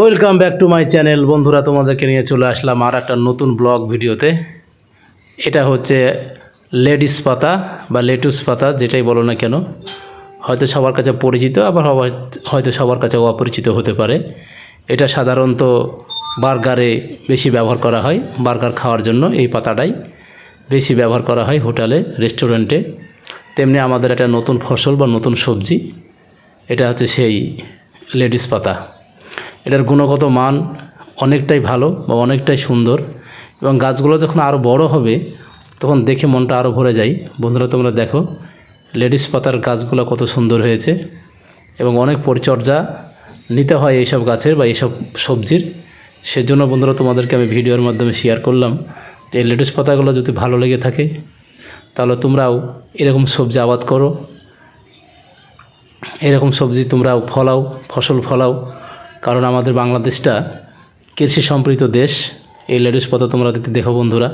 Welcome back to my channel বন্ধুরা, তোমাদেরকে নিয়ে চলে আসলাম আর একটা নতুন ব্লগ ভিডিওতে। এটা হচ্ছে লেডিস পাতা বা লেটুস পাতা, যেটাই বলো না কেন। হয়তো সবার কাছে পরিচিত, আবার হয়তো সবার কাছে অপরিচিত হতে পারে। এটা সাধারণত বার্গারে বেশি ব্যবহার করা হয়, বার্গার খাওয়ার জন্য এই পাতাটাই বেশি ব্যবহার করা হয় হোটেলে, রেস্টুরেন্টে। তেমনি আমাদের একটা নতুন ফসল বা নতুন সবজি, এটা হচ্ছে সেই লেডিস পাতা। এটার গুণগত মান অনেকটাই ভালো বা অনেকটাই সুন্দর এবং গাছগুলো যখন আরও বড় হবে, তখন দেখে মনটা আরও ভরে যায়। বন্ধুরা, তোমরা দেখো, লেডিস পাতার গাছগুলো কত সুন্দর হয়েছে এবং অনেক পরিচর্যা নিতে হয় এইসব গাছের বা এইসব সবজির। সেজন্য বন্ধুরা, তোমাদেরকে আমি ভিডিওর মাধ্যমে শেয়ার করলাম যে লেডিস পাতাগুলো যদি ভালো লেগে থাকে, তাহলে তোমরাও এরকম সবজি আবাদ করো। এরকম সবজি তোমরাও ফলাও, ফসল ফলাও। কারণ আমাদের বাংলাদেশটা কৃষি সম্পৃক্ত দেশ। এই লেডিস পাতা তোমরা দেখতে দেখো বন্ধুরা।